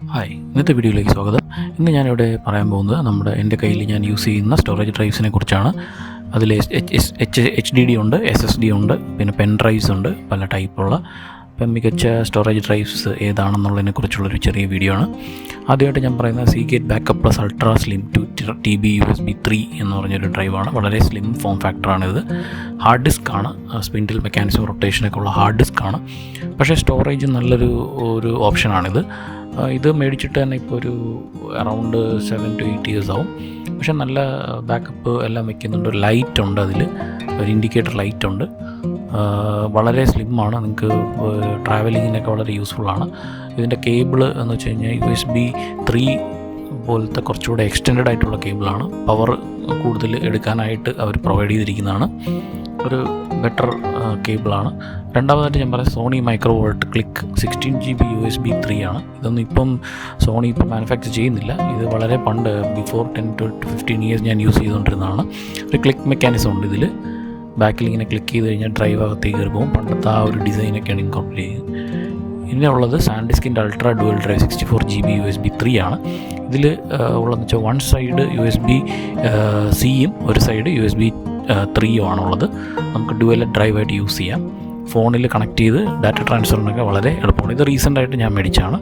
Hi ഇന്നത്തെ വീഡിയോയിലേക്ക് സ്വാഗതം. ഇന്ന് ഞാനിവിടെ പറയാൻ പോകുന്നത് നമ്മുടെ എന്റെ കയ്യിൽ ഞാൻ യൂസ് ചെയ്യുന്ന സ്റ്റോറേജ് ഡ്രൈവ്സിനെ കുറിച്ചാണ്. അതിൽ എച്ച് എച്ച് ഡി ഡി ഉണ്ട് എസ് എസ് ഡി ഉണ്ട് പിന്നെ പെൻ ഡ്രൈവ്സ് ഉണ്ട് പല ടൈപ്പുള്ള ഇപ്പം മികച്ച സ്റ്റോറേജ് ഡ്രൈവ്സ് ഏതാണെന്നുള്ളതിനെ കുറിച്ചുള്ളൊരു ചെറിയ വീഡിയോ ആണ്. ആദ്യമായിട്ട് ഞാൻ പറയുന്നത് Seagate backup plus ultra slim two T B U S B three എന്ന് പറഞ്ഞൊരു ഡ്രൈവാണ് വളരെ സ്ലിം ഫോം ഫാക്ടറാണിത് ഹാർഡ് ഡിസ്ക് ആണ്. സ്പിൻഡിൽ മെക്കാനിസം റൊട്ടേഷനൊക്കെ ഉള്ള ഹാർഡ് ഡിസ്ക് ആണ്. പക്ഷേ സ്റ്റോറേജ് നല്ലൊരു ഒരു ഓപ്ഷനാണിത് ഇത് മേടിച്ചിട്ട് തന്നെ ഇപ്പോൾ ഒരു around seven to eight years ആവും. പക്ഷെ നല്ല ബാക്കപ്പ് എല്ലാം വെക്കുന്നുണ്ട്. ഒരു ലൈറ്റ് ഉണ്ട് അതിൽ ഒരു ഇൻഡിക്കേറ്റർ ലൈറ്റ് ഉണ്ട്. വളരെ സ്ലിമ്മാണ് നിങ്ങൾക്ക് ട്രാവലിങ്ങിനൊക്കെ വളരെ യൂസ്ഫുള്ളാണ് ഇതിന്റെ കേബിൾ എന്ന് വെച്ച് കഴിഞ്ഞാൽ യു എസ് ബി ത്രീ പോലത്തെ കുറച്ചുകൂടെ എക്സ്റ്റെൻഡ് ആയിട്ടുള്ള കേബിളാണ് പവർ കൂടുതൽ എടുക്കാനായിട്ട് അവർ പ്രൊവൈഡ് ചെയ്തിരിക്കുന്നതാണ്. ഒരു ബെറ്റർ കേബിളാണ് രണ്ടാമതായിട്ട് ഞാൻ പറയാം Sony micro vault click sixteen G B U S B three ആണ്. ഇതൊന്നും ഇപ്പം സോണി ഇപ്പം മാനുഫാക്ചർ ചെയ്യുന്നില്ല. ഇത് വളരെ പണ്ട് before ten to fifteen years ഞാൻ യൂസ് ചെയ്തുകൊണ്ടിരുന്നതാണ്. ഒരു ക്ലിക്ക് മെക്കാനിസം ഉണ്ട് ഇതിൽ ബാക്കിൽ ഇങ്ങനെ ക്ലിക്ക് ചെയ്ത് കഴിഞ്ഞാൽ ഡ്രൈവ് അകത്തേക്ക് കയറി പോകും. പണ്ടത്തെ ആ ഒരു ഡിസൈനൊക്കെയാണ് ഇൻകോർപ്പറേറ്റ് ചെയ്യുന്നത്. പിന്നെ ഉള്ളത് സാൻഡിസ്കിന്റെ ultra dual drive sixty four G B U S B three ആണ് ഇതിൽ ഉള്ളതെന്ന് വെച്ചാൽ one side U S B സിയും ഒരു സൈഡ് യു എസ് ബി ത്രീയും ആണുള്ളത്. നമുക്ക് ഡുവൽ ഡ്രൈവായിട്ട് യൂസ് ചെയ്യാം. ഫോണിൽ കണക്ട് ചെയ്ത് ഡാറ്റ ട്രാൻസ്ഫറിനൊക്കെ വളരെ എളുപ്പമാണ്. ഇത് റീസെന്റ് ആയിട്ട് ഞാൻ മേടിച്ചാണ്.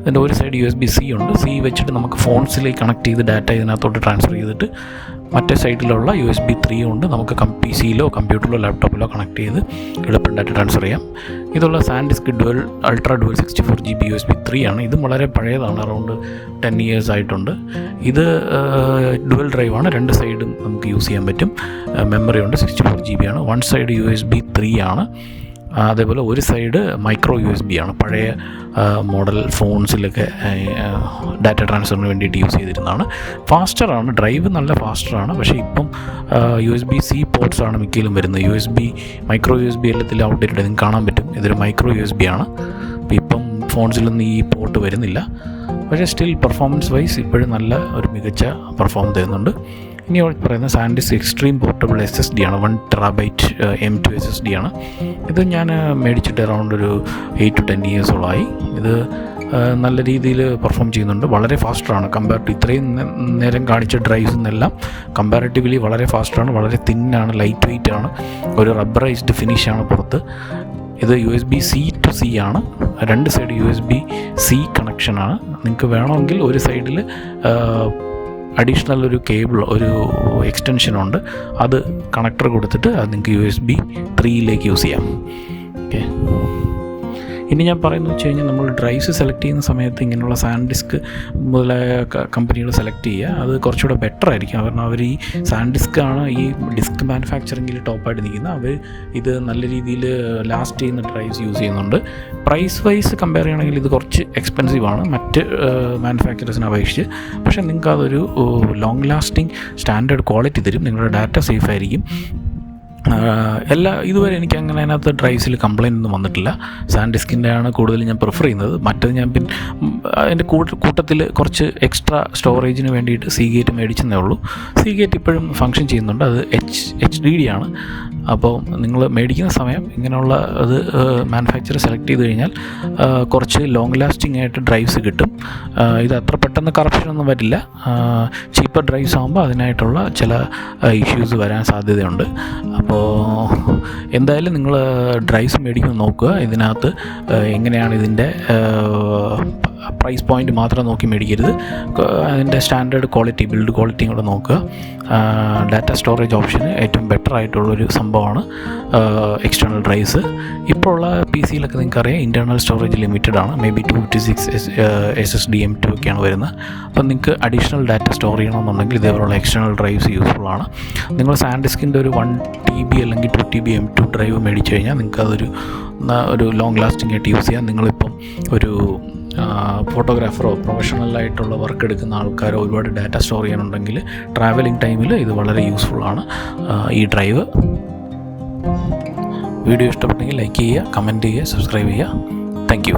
ഇതിന്റെ ഒരു side U S B C ഉണ്ട്. സി വെച്ചിട്ട് നമുക്ക് ഫോൺസിലേക്ക് കണക്ട് ചെയ്ത് ഡാറ്റ ഇതിനകത്തോട്ട് ട്രാൻസ്ഫർ ചെയ്തിട്ട് മറ്റേ സൈഡിലുള്ള യു എസ് ബി ത്രീ കൊണ്ട് നമുക്ക് കം പി സിയിലോ കമ്പ്യൂട്ടറിലോ ലാപ്ടോപ്പിലോ കണക്ട് ചെയ്ത് എളുപ്പം ഡാറ്റ ട്രാൻസ്ഫർ ചെയ്യാം. ഇതുള്ള SanDisk dual ultra dual sixty four G B U S B three ആണ്. ഇതും വളരെ പഴയതാണ് അറൗണ്ട് ടെൻ ഇയേഴ്സ് ആയിട്ടുണ്ട്. ഇത് ഡുവൽ ഡ്രൈവാണ് രണ്ട് സൈഡും നമുക്ക് യൂസ് ചെയ്യാൻ പറ്റും. മെമ്മറി ഉണ്ട് സിക്സ്റ്റി ഫോർ ജി ബി ആണ്. One side U S B three ആണ്. അതേപോലെ ഒരു side micro U S B ആണ്. പഴയ മോഡൽ ഫോൺസിലൊക്കെ ഡാറ്റ ട്രാൻസ്ഫറിന് വേണ്ടിയിട്ട് യൂസ് ചെയ്തിരുന്നതാണ്. ഫാസ്റ്ററാണ് ഡ്രൈവ് നല്ല ഫാസ്റ്ററാണ് പക്ഷേ ഇപ്പം U S B C ports ആണ് മിക്കയിലും വരുന്നത്. U S B micro U S B എല്ലാത്തിലും ഔട്ട്ഡേറ്റഡ് നിങ്ങൾക്ക് കാണാൻ പറ്റും. ഇതൊരു മൈക്രോ യു എസ് ബി ആണ്. ഇപ്പം ഫോൺസിലൊന്നും ഈ പോർട്ട് വരുന്നില്ല. പക്ഷേ സ്റ്റിൽ പെർഫോമൻസ് വൈസ് ഇപ്പോഴും നല്ല ഒരു മികച്ച പെർഫോം തരുന്നുണ്ട്. ഇനി അവർ പറയുന്നത് SanDisk extreme portable S S D ആണ്. One terabyte M two S S D ആണ്. ഇത് ഞാൻ മേടിച്ചിട്ട് അറൗണ്ട് ഒരു എയ്റ്റ് ടു ടെൻ ഇയേഴ്സോളമായി ഇത് നല്ല രീതിയിൽ പെർഫോം ചെയ്യുന്നുണ്ട്. വളരെ ഫാസ്റ്ററാണ് കമ്പയർ ടു ഇത്രയും നേരം കാണിച്ച ഡ്രൈവ്സ് എന്നെല്ലാം കമ്പാരിറ്റീവ്ലി വളരെ ഫാസ്റ്ററാണ് വളരെ തിന്നാണ് ലൈറ്റ് വെയിറ്റ് ആണ്. ഒരു റബ്ബറൈസ്ഡ് ഫിനിഷാണ് പുറത്ത്. ഇത് U S B C to C ആണ്. രണ്ട് side U S B C കണക്ഷനാണ് നിങ്ങൾക്ക് വേണമെങ്കിൽ ഒരു സൈഡിൽ അഡീഷണൽ ഒരു കേബിൾ ഒരു എക്സ്റ്റൻഷൻ ഉണ്ട്. അത് കണക്ടർ കൊടുത്തിട്ട് അത് നിങ്ങൾക്ക് യു എസ് ബി ത്രീയിലേക്ക് യൂസ് ചെയ്യാം. ഇനി ഞാൻ പറയുന്നത് വെച്ച് കഴിഞ്ഞാൽ നമ്മൾ ഡ്രൈവ്സ് സെലക്ട് ചെയ്യുന്ന സമയത്ത് ഇങ്ങനെയുള്ള സാൻഡ് ഡിസ്ക് മുതലായ കമ്പനികൾ സെലക്ട് ചെയ്യുക അത് കുറച്ചുകൂടെ ബെറ്റർ ആയിരിക്കും. കാരണം അവർ ഈ സാൻഡ് ഡിസ്ക് ആണ് ഈ ഡിസ്ക് മാനുഫാക്ചറിങ്ങിൽ ടോപ്പായിട്ട് നിൽക്കുന്നത്. അവർ ഇത് നല്ല രീതിയിൽ ലാസ്റ്റ് ചെയ്യുന്ന ഡ്രൈവ്സ് യൂസ് ചെയ്യുന്നുണ്ട്. പ്രൈസ് വൈസ് കമ്പയർ ചെയ്യണമെങ്കിൽ ഇത് കുറച്ച് എക്സ്പെൻസീവ് ആണ്. മറ്റ് മാനുഫാക്ചറേഴ്സിനെ അപേക്ഷിച്ച്. പക്ഷേ നിങ്ങൾക്ക് അതൊരു ലോങ് ലാസ്റ്റിംഗ് സ്റ്റാൻഡേർഡ് ക്വാളിറ്റി തരും. നിങ്ങളുടെ ഡാറ്റ സേഫ് ആയിരിക്കും. എല്ലാ ഇതുവരെ എനിക്ക് അങ്ങനെ അതിനകത്ത് ഡ്രൈവ്സിൽ കംപ്ലൈന്റ് ഒന്നും വന്നിട്ടില്ല. സാൻഡിസ്കിന്റെ ആണ് കൂടുതൽ ഞാൻ പ്രിഫർ ചെയ്യുന്നത്. മറ്റത് ഞാൻ പിന്നെ അതിന്റെ കൂട്ട കൂട്ടത്തിൽ കുറച്ച് എക്സ്ട്രാ സ്റ്റോറേജിന് വേണ്ടിയിട്ട് സി ഗേറ്റ് മേടിച്ചെന്നേ ഉള്ളൂ. സി ഗേറ്റ് ഇപ്പോഴും ഫങ്ഷൻ ചെയ്യുന്നുണ്ട്. അത് എച്ച് എച്ച് ഡി ഡി ആണ്. അപ്പോൾ നിങ്ങൾ മേടിക്കുന്ന സമയം ഇങ്ങനെയുള്ള അത് മാനുഫാക്ചർ സെലക്ട് ചെയ്ത് കഴിഞ്ഞാൽ കുറച്ച് ലോങ് ലാസ്റ്റിംഗ് ആയിട്ട് ഡ്രൈവ്സ് കിട്ടും. ഇത് അത്ര പെട്ടെന്ന് കറപ്ഷൻ ഒന്നും വരില്ല. ചീപ്പർ ഡ്രൈവ്സ് ആകുമ്പോൾ അതിനായിട്ടുള്ള ചില ഇഷ്യൂസ് വരാൻ സാധ്യതയുണ്ട്. അപ്പോൾ എന്തായാലും നിങ്ങൾ ഡ്രൈസ് മേടിക്കുമ്പോൾ നോക്കുക. ഇതിനകത്ത് എങ്ങനെയാണ് ഇതിന്റെ പ്രൈസ് പോയിന്റ് മാത്രം നോക്കി മേടിക്കരുത്. അതിന്റെ സ്റ്റാൻഡേർഡ് ക്വാളിറ്റി ബിൽഡ് ക്വാളിറ്റിയും കൂടെ നോക്കുക. ഡാറ്റ സ്റ്റോറേജ് ഓപ്ഷന് ഏറ്റവും ബെറ്റർ ആയിട്ടുള്ളൊരു സംഭവമാണ് എക്സ്റ്റേണൽ ഡ്രൈവ്സ് ഇപ്പോൾ ഉള്ള പി സിയിലൊക്കെ നിങ്ങൾക്കറിയാം ഇന്റേർണൽ സ്റ്റോറേജ് ലിമിറ്റഡ് ആണ്. Maybe two fifty six S S D M two ഒക്കെയാണ് വരുന്നത്. അപ്പം നിങ്ങൾക്ക് അഡീഷണൽ ഡാറ്റ സ്റ്റോർ ചെയ്യണമെന്നുണ്ടെങ്കിൽ ഇതേപോലുള്ള എക്സ്റ്റേണൽ ഡ്രൈവ്സ് യൂസ്ഫുൾ ആണ്. നിങ്ങൾ സാൻഡിസ്കിന്റെ ഒരു വൺ ടി ബി അല്ലെങ്കിൽ two T B M two drive മേടിച്ച് കഴിഞ്ഞാൽ നിങ്ങൾക്ക് അതൊരു ഒരു ലോങ് ലാസ്റ്റിംഗ് ആയിട്ട് യൂസ് ചെയ്യാം. നിങ്ങളിപ്പം ഒരു ഫോട്ടോഗ്രാഫറോ പ്രൊഫഷണലായിട്ടുള്ള വർക്ക് എടുക്കുന്ന ആൾക്കാരോ ഒരുപാട് ഡാറ്റ സ്റ്റോർ ചെയ്യാനുണ്ടെങ്കിൽ ട്രാവലിംഗ് ടൈമിൽ ഇത് വളരെ യൂസ്ഫുള്ളാണ് ഈ ഡ്രൈവ് വീഡിയോ ഇഷ്ടപ്പെട്ടെങ്കിൽ ലൈക്ക് ചെയ്യുക കമന്റ് ചെയ്യുക സബ്സ്ക്രൈബ് ചെയ്യുക. താങ്ക്